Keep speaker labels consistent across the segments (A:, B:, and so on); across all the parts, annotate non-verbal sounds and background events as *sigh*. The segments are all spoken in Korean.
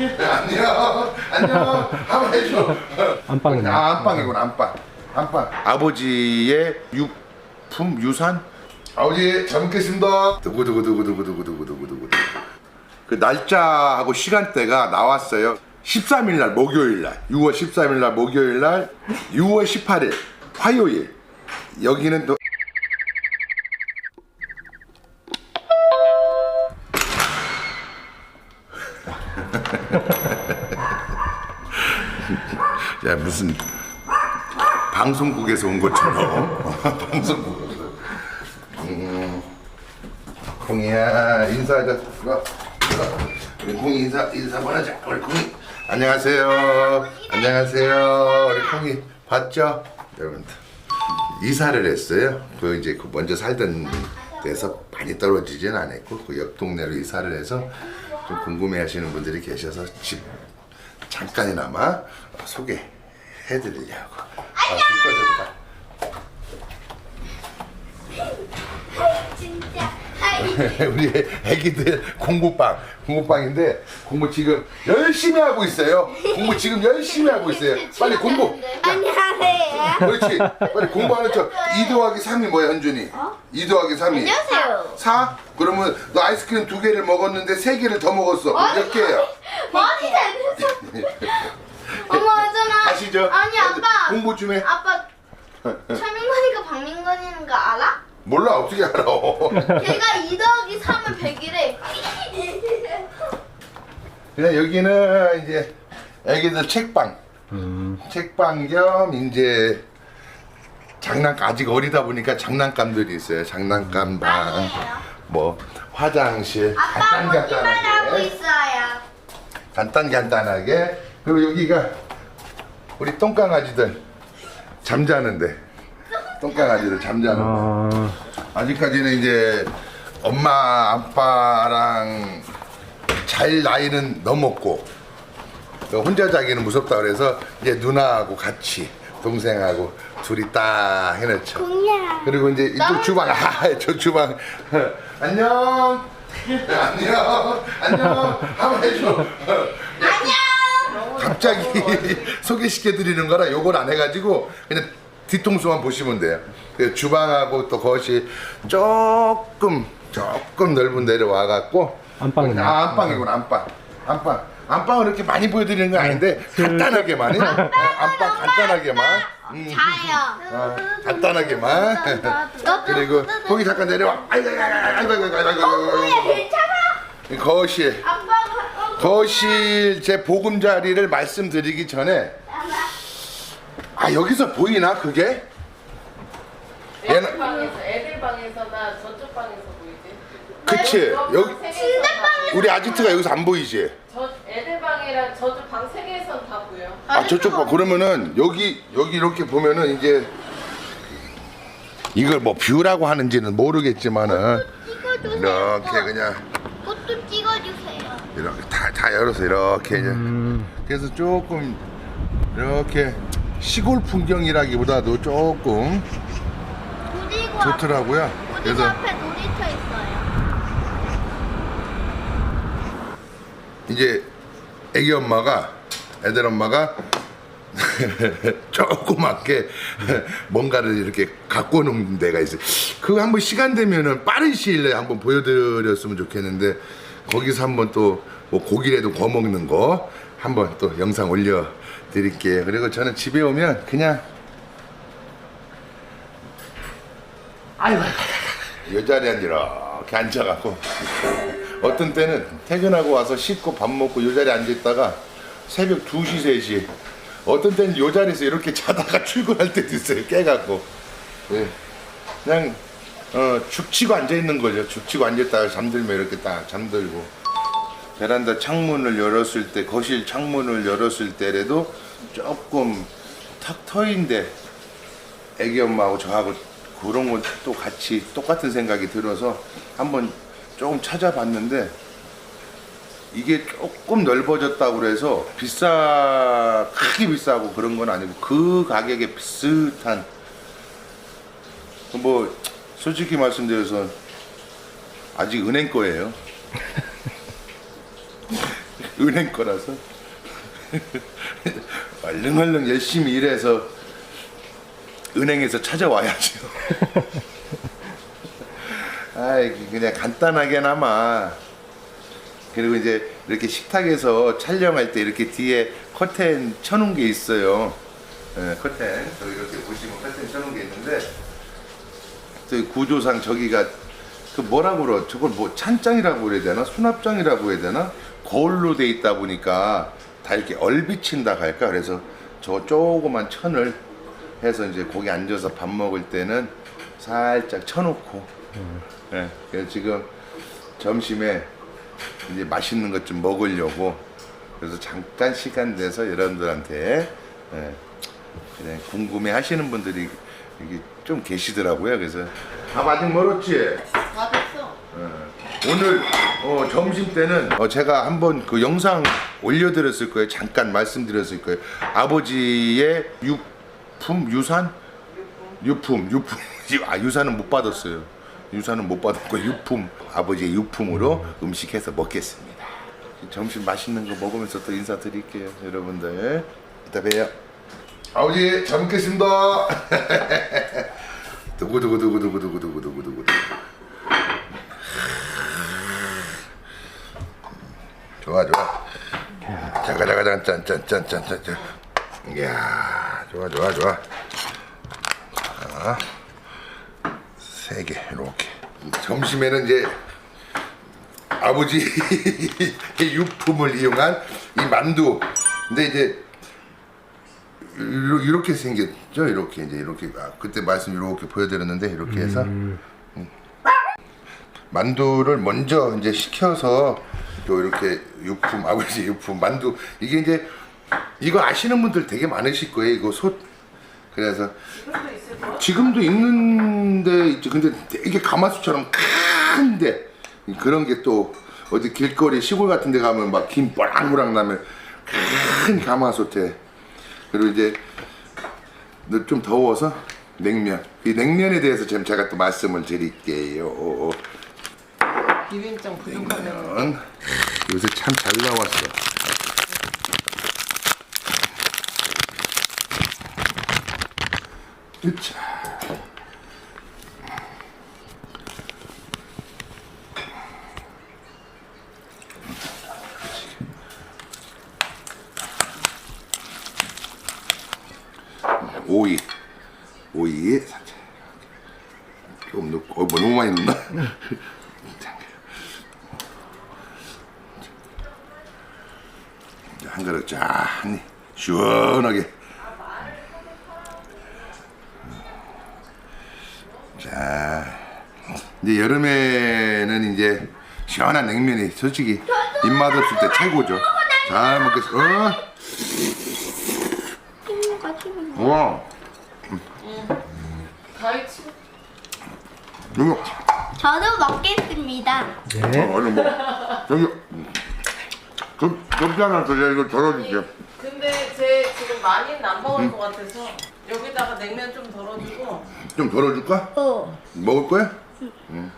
A: 네, 안녕. 안녕. 해줘.
B: 안방이네.
A: 아, 안방이구나. 안방. 안방. 아버지의 유품 유산. 아버지 잘 먹겠습니다. 두구두구두구두구두구두구두구. 그 날짜하고 시간대가 나왔어요. 13일 날 목요일 날 6월 13일 날 목요일 날 6월 18일 화요일 여기는 또 *laughs* 야 무슨 방송국에서 온 것처럼. *laughs* 방송국에서. 음, 콩이야 인사하자. 우리 콩이 인사 인사 하자. 우리 콩이. 안녕하세요. 안녕하세요. 우리 콩이 봤죠? 여러분들. 이사를 했어요. 그 이제 그 먼저 살던 데서 많이 떨어지진 않았고 그 옆 동네로 이사를 해서 좀 궁금해하시는 분들이 계셔서 집 잠깐이나마 소개해드리려고. 아, 불
C: 진짜. *laughs*
A: 우리 애기들 공부방, 공부방인데 공부 지금 열심히 하고 있어요. 공부 지금 열심히 하고 있어요. 빨리 공부.
C: 안녕하세요.
A: 그렇지. 빨리 공부하는 척. 2 더하기 3이 뭐야, 현준이? 2 더하기 3이.
C: 안녕하세요.
A: 4? 그러면 너 아이스크림 두 개를 먹었는데 세 개를 더 먹었어. 그럼 몇 개야?
C: 많이 잘했어. 어머, 하잖아.
A: 가시죠.
C: 아니, 아빠.
A: 공부 좀 해.
C: 아빠, 차민건이가 박민건이는 거 알아?
A: 몰라, 어떻게 알아.
C: 걔가 2 더하기 3은 100이래.
A: 그냥 여기는 이제 애기들 책방 책방 겸 이제 장난감 아직 어리다 보니까 장난감들이 있어요. 장난감 방 뭐 화장실.
C: 아빠 보기만 하고
A: 간단간단하게.
C: 있어요.
A: 간단 간단하게. 그리고 여기가 우리 똥강아지들 잠자는데. 똥강아지들 잠자는 거
B: 아,
A: 아직까지는 이제 엄마 아빠랑 잘 나이는 넘었고 또 혼자 자기는 무섭다 그래서 이제 누나하고 같이 동생하고 둘이 딱 해놓죠.
C: 공야.
A: 그리고 이제 이쪽 주방 아, 저 주방 안녕 안녕 안녕 한번 해줘.
C: 안녕.
A: 갑자기 *laughs* 소개시켜 드리는 거라 요걸 안 해가지고 그냥 뒤통수만 보시면 돼요. 그 주방하고 또 거실 조금 조금 넓은 데를 와갖고
B: 안방이네.
A: 아 안방이구나 안방 안방 안방을 이렇게 많이 보여드리는 건 아닌데 간단하게만 해. 안방 간단하게만 음,
C: 자요.
A: 아, 간단하게만 *laughs* 그리고 거기 잠깐 내려와 아이고 아이고 아이고 아이고 아이고 아이고
C: 괜찮아.
A: 거실. 거실 제 보금자리를 말씀드리기 전에 아 여기서 보이나 그게?
D: 애들
A: 얘는
D: 방에서 애들 방에서나 저쪽 방에서 보이지.
A: 그치 여기
D: 침대 방에
A: 우리 아지트가 여기서 안 보이지?
D: 저 애들 방이랑 저쪽 방 세 개에선 다 보여.
A: 아 저쪽 봐 그러면은 여기 여기 이렇게 보면은 이제 이걸 뭐 뷰라고 하는지는 모르겠지만은
C: 찍어주세요.
A: 이렇게 그냥
C: 꽃도 찍어주세요.
A: 이렇게 다, 다 열어서 이렇게 이제
B: 음,
A: 그래서 조금 이렇게 시골 풍경이라기보다도 조금
C: 그리고
A: 좋더라고요.
C: 그리고
A: 그래서
C: 앞에 놀이터 있어요.
A: 이제 애기 엄마가 애들 엄마가 *laughs* 조그맣게 뭔가를 이렇게 갖고 오는 데가 있어요. 그거 한번 시간 되면은 빠른 시일 내에 한번 보여드렸으면 좋겠는데 거기서 한번 또 뭐 고기라도 구워 먹는 거 한번 또 영상 올려 드릴게요. 그리고 저는 집에 오면 그냥 아이고 이 자리에 이렇게 앉아갖고 어떤 때는 퇴근하고 와서 씻고 밥 먹고 이 자리에 앉아있다가 새벽 2시 3시. 어떤 때는 이 자리에서 이렇게 *laughs* 자다가 출근할 때도 있어요 깨갖고. 예. 그냥 어, 죽치고 앉아있는 거죠. 죽치고 앉아있다가 잠들면 이렇게 딱 잠들고. 베란다 창문을 열었을 때 거실 창문을 열었을 때라도 조금 탁 터인데 애기 엄마하고 저하고 그런 건 또 같이 똑같은 생각이 들어서 한번 조금 찾아봤는데 이게 조금 넓어졌다고 그래서 비싸 크게 비싸고 그런 건 아니고 그 가격에 비슷한 뭐 솔직히 말씀드려서 아직 은행 거예요. *laughs* 은행 거라서 *laughs* 얼른 얼른 열심히 일해서 은행에서 찾아와야죠. *laughs* 아이 그냥 간단하게나마. 그리고 이제 이렇게 식탁에서 촬영할 때 이렇게 뒤에 커튼 쳐놓은 게 있어요. 예, 커튼. 저기 이렇게 보시면 커튼 쳐놓은 게 있는데 저기 구조상 저기가 그 뭐라 그러 저걸 뭐 찬장이라고 그래야 되나? 수납장이라고 해야 되나? 거울로 돼 있다 보니까 다 이렇게 얼비친다 할까? 그래서 저 조그만 천을 해서 이제 거기 앉아서 밥 먹을 때는 살짝 쳐놓고 예, 그래서 지금 점심에 이제 맛있는 것 좀 먹으려고 그래서 잠깐 시간 내서 여러분들한테 예, 그냥 궁금해 하시는 분들이 이게 좀 계시더라고요. 그래서 밥 아직 멀었지?
D: 다 됐어.
A: 오늘 어, 점심 때는 어, 제가 한번 그 영상 올려드렸을 거예요. 잠깐 말씀드렸을 거예요. 아버지의 유품 유산 유품 유품 *laughs* 아 유산은 못 받았어요. 유산은 못 받았고 유품 아버지의 유품으로 음식해서 먹겠습니다. 점심 맛있는 거 먹으면서 또 인사드릴게요, 여러분들. 이따 봬요. 아버지 잘 먹겠습니다. *laughs* 두구두구두구두구두구두구두구두구. 좋아 좋아. 자가 자가 자 짠짠짠짠짠. 이야 좋아 좋아 좋아. 자, 세 개 이렇게. 점심에는 이제 아버지의 *laughs* 유품을 이용한 이 만두. 근데 이제 이렇게 생겼죠. 이렇게 이제 이렇게 아, 그때 말씀 이렇게 보여드렸는데 이렇게 해서 음. 만두를 먼저 이제 식혀서 또 이렇게 유품 아버지 유품 만두 이게 이제 이거 아시는 분들 되게 많으실 거예요. 이거 솥 그래서
D: 지금도
A: 있는데 있죠. 근데 되게 가마솥처럼 큰데 그런 게 또 어디 길거리 시골 같은 데 가면 막 김 뽀랑뽀랑 나면 큰 가마솥에 그리고 이제 좀 더워서 냉면 이 냉면에 대해서 지금 제가 또 말씀을 드릴게요.
D: 비빔장 부족하면
A: 냉면 요새 참 잘 나왔어. 으차. 오이. 오이. 좀 넣고. 어, 뭐 너무 많이 넣나? *laughs* 한 그릇 짠. 시원하게 이제 여름에는 이제 시원한 냉면이 솔직히 입맛 없을 때 최고죠 잘
C: 친구.
A: 와 이거
C: 저도 먹겠습니다.
B: 네.
A: 어, 얼른 먹어 여기 급, 급지 하나 더 이거 덜어줄게
D: 근데 제 지금 많이는 안 먹을 것 같아서 여기다가 냉면 좀 덜어주고
A: 좀 덜어줄까?
C: 어.
A: 먹을 거야? 응.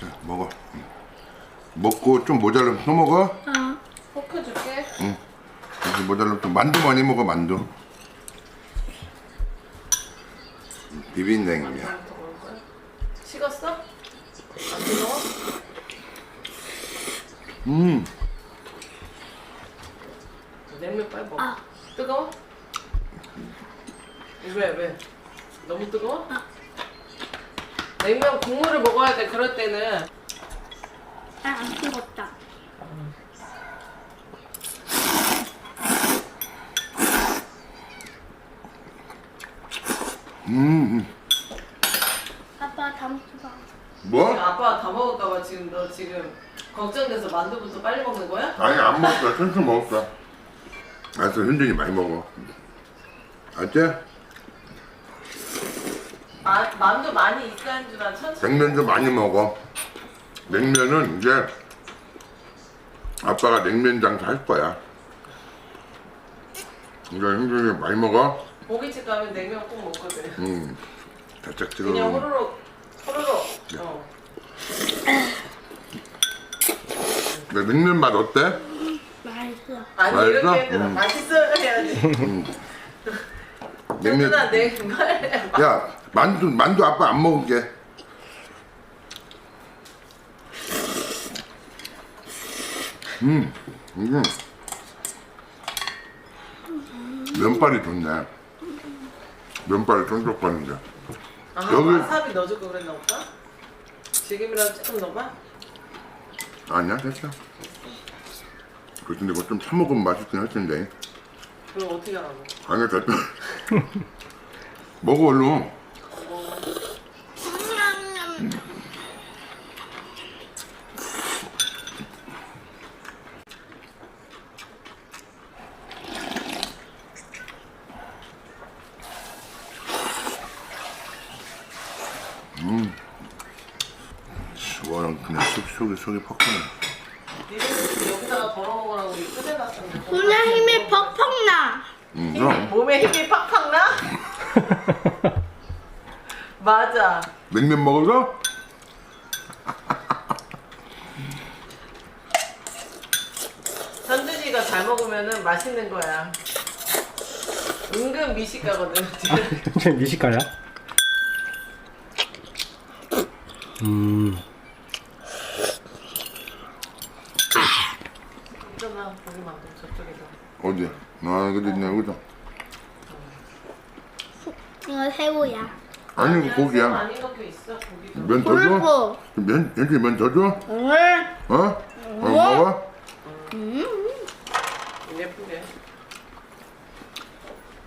A: 자, 먹어. 응. 먹고 좀 모자라면 또 먹어.
C: 어.
D: 포크 줄게.
A: 여기 모자라면 또 만두 많이 먹어 만두. 비빔냉면.
D: 식었어? 안 뜨거워?
A: 음,
D: 냉면 빨리 먹어.
C: 아.
D: 뜨거워? 왜 왜? 너무 뜨거워? 냉면 국물을 먹어야 돼. 그럴 때는
C: 아, 안 뜨겁다.
A: 음, 음.
C: 아빠 담수 봐.
A: 뭐?
D: 아빠가 다 먹을까봐 지금 너 지금 걱정돼서 만두부터 빨리 먹는 거야?
A: 아니 안 먹었어. 천천히 먹었어. 알았어, 현준이 많이 먹어. 알지?
D: 마, 만두 많이 있어 한주나 천천히.
A: 냉면 좀 많이 먹어. 냉면은 이제 아빠가 냉면 장사 할 거야. 이제 현준이 많이 먹어.
D: 고깃집 가면 냉면 꼭 먹거든.
A: 음, 살짝
D: 그냥
A: 찍어.
D: 호로록 호로록. 어.
A: 내 냉면 맛 어때?
D: 아니
A: 맛있어?
D: 이렇게 해도
A: 음.
D: 맛있어야 해야지. *laughs*
A: 냉면.
D: 누나 내말
A: 야 만두 만두 아빠 안 먹을게. 음, 음. 면발이 좋네. 면발이 쫀쫀한데.
D: 아,
A: 여기-
D: 와사비 넣어줄 거 그랬나 오빠? 지금이라도 조금 넣어봐?
A: 아니야, 됐어. 그 근데 그거 좀 처먹으면 맛있긴 할 텐데.
D: 그럼 어떻게 하라고?
A: 아니야, 됐다. *laughs* 먹어 얼른. 음. 시원한 그냥 속 속에 속이 퍽퍽해.
D: 니네 여기다가 덜어 먹으라고 이 끄대 놨었는데
C: 오늘 힘이 퍽퍽 나.
A: 음, 그럼 *laughs*
D: 몸에 힘이 팍팍 나? *laughs* 맞아
A: 냉면 먹어서?
D: 현준이가 잘 먹으면은 맛있는 거야 은근 미식가거든 *laughs*
B: 현재 미식가야? 음,
D: 있잖아 고기 만두 저쪽에서
A: 어디? 아, 여기 있네, 여기다.
C: 이거 새우야.
A: 아니, 이거 고기야.
D: 많이 넣혀 있어 고기도
A: 면 더 줘?
C: 불고.
A: 면, 연지 면더 줘?
C: 오늘
A: 어? 어, 먹어?
D: 예쁘게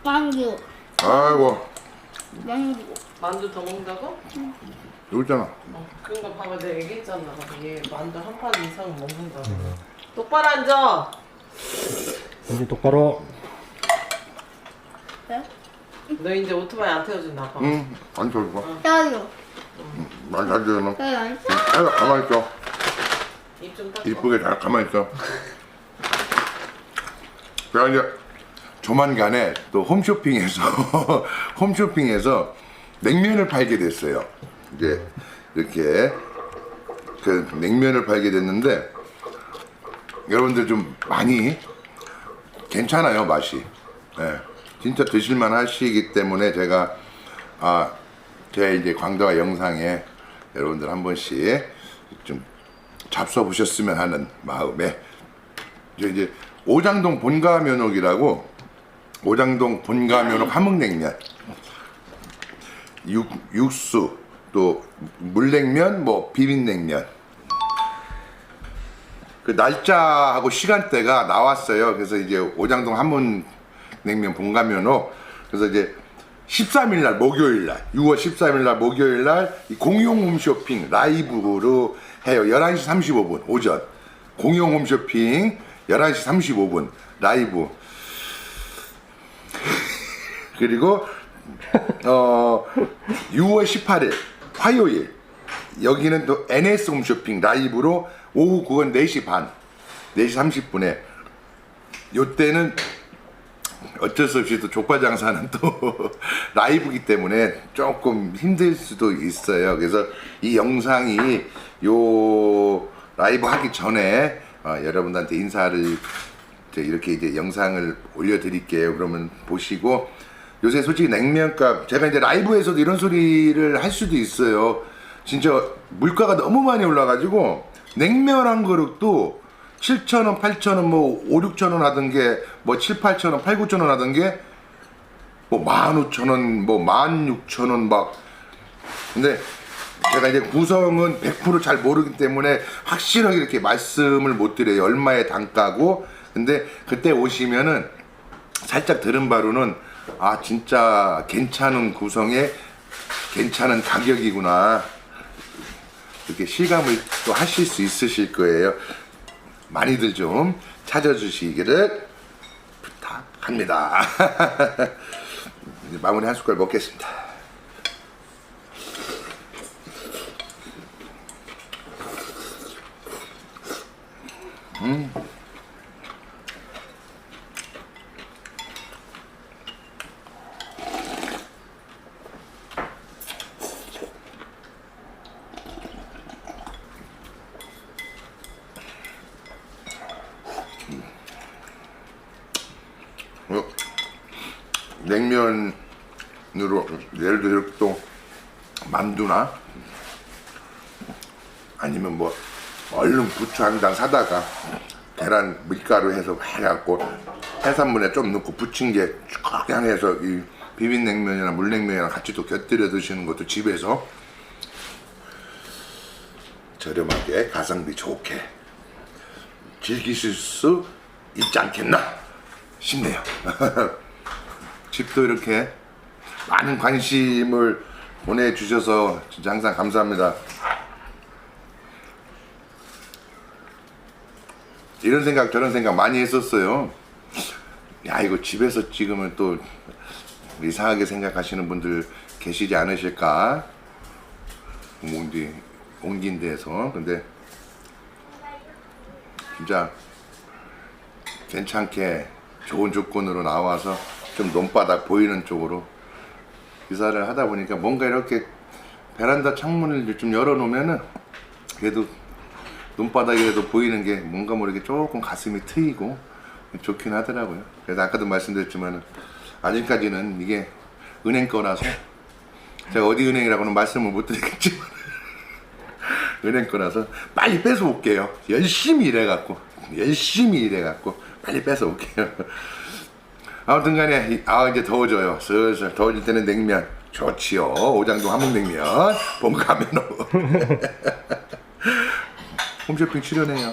C: 만두.
A: 아이고,
C: 만두.
D: 만두 더 먹는다고?
A: 여기 있잖아.
D: 어, 그러니까 봐봐 내가 얘기했잖아 얘 만두 한 판 이상 먹는다고 똑바로 앉아
B: 현재 똑바로.
C: 네?
D: 너 이제 오토바이 안 태워준다 봐
A: 응, 안 줘, 이거.
C: 여유.
A: 말잘 들어.
C: 여유 안 써?
A: 아이고, 가만히 있어.
D: 입좀 닦아
A: 이쁘게 잘 가만히 있어. 제가 이제 조만간에 또 홈쇼핑에서, *laughs* 홈쇼핑에서 냉면을 팔게 됐어요. 이제 이렇게 그 냉면을 팔게 됐는데 여러분들 좀 많이 괜찮아요 맛이. 예, 진짜 드실만 하시기 때문에 제가 아, 제 이제 광대와 영상에 여러분들 한 번씩 좀 잡숴 보셨으면 하는 마음에 이제 오장동 본가면옥이라고 오장동 본가면옥 함흥냉면. 육, 육수 또 물냉면 뭐 비빔냉면 그 날짜하고 시간대가 나왔어요. 그래서 이제 오장동 함흥냉면 본가면옥 그래서 이제 13일 날 목요일 날 6월 13일 날 목요일 날이 공용 홈쇼핑 라이브로 해요. 11시 35분 오전 공용 홈쇼핑 11시 35분 라이브 *laughs* 그리고 어 6월 18일 화요일 여기는 또 NS 홈쇼핑 라이브로 오후 그건 4시 반 4시 30분에 요때는 어쩔 수 없이 또 족발 장사는 또 *laughs* 라이브기 때문에 조금 힘들 수도 있어요. 그래서 이 영상이 요 라이브 하기 전에 어, 여러분들한테 인사를 이렇게 이제 영상을 올려드릴게요. 그러면 보시고 요새 솔직히 냉면값 제가 이제 라이브에서도 이런 소리를 할 수도 있어요. 진짜 물가가 너무 많이 올라가지고 냉면 한 그릇도 7,000원, 8,000원, 뭐 5, 6,000원 하던 게 뭐 7, 8,000원, 8, 9,000원 하던 게뭐 15,000원, 뭐 16,000원 막 근데 제가 이제 구성은 100%잘 모르기 때문에 확실하게 이렇게 말씀을 못 드려요. 얼마의 단가고. 근데 그때 오시면은 살짝 들은 바로는 아 진짜 괜찮은 구성에 괜찮은 가격이구나. 이렇게 실감을 또 하실 수 있으실 거예요. 많이들 좀 찾아주시기를 부탁합니다. *laughs* 마무리 한 숟갈 먹겠습니다. 음. 냉면으로 예를 들어 또 만두나 아니면 뭐 얼른 부추 한 장 사다가 계란 밀가루 해서 해갖고 해산물에 좀 넣고 부친 게 향해서 이 비빔냉면이나 물냉면이랑 같이 또 곁들여 드시는 것도 집에서 저렴하게 가성비 좋게 즐기실 수 있지 않겠나 싶네요. *laughs* 집도 이렇게 많은 관심을 보내주셔서 진짜 항상 감사합니다. 이런 생각 저런 생각 많이 했었어요. 야 이거 집에서 찍으면 또 이상하게 생각하시는 분들 계시지 않으실까? 옮기 옮긴 데서 근데 진짜 괜찮게 좋은 조건으로 나와서 좀 논바닥 보이는 쪽으로 이사를 하다 보니까 뭔가 이렇게 베란다 창문을 좀 열어놓으면은 그래도 눈바닥이라도 보이는 게 뭔가 모르게 조금 가슴이 트이고 좋긴 하더라고요. 그래서 아까도 말씀드렸지만 아직까지는 이게 은행 거라서 제가 어디 은행이라고는 말씀을 못 드리겠지만 *laughs* 은행 거라서 빨리 뺏어 올게요. 열심히 일해갖고 열심히 일해갖고 빨리 뺏어 올게요. 아무튼 간에 이- 아 이제 더워져요. 슬슬 더워질 때는 냉면 좋지요. 오장동 함흥냉면 봄 가면으로 홈쇼핑 출연해요.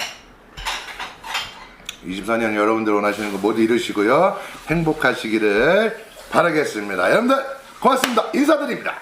A: 24년 여러분들 원하시는 거 모두 이루시고요. 행복하시기를 바라겠습니다. 여러분들 고맙습니다. 인사드립니다.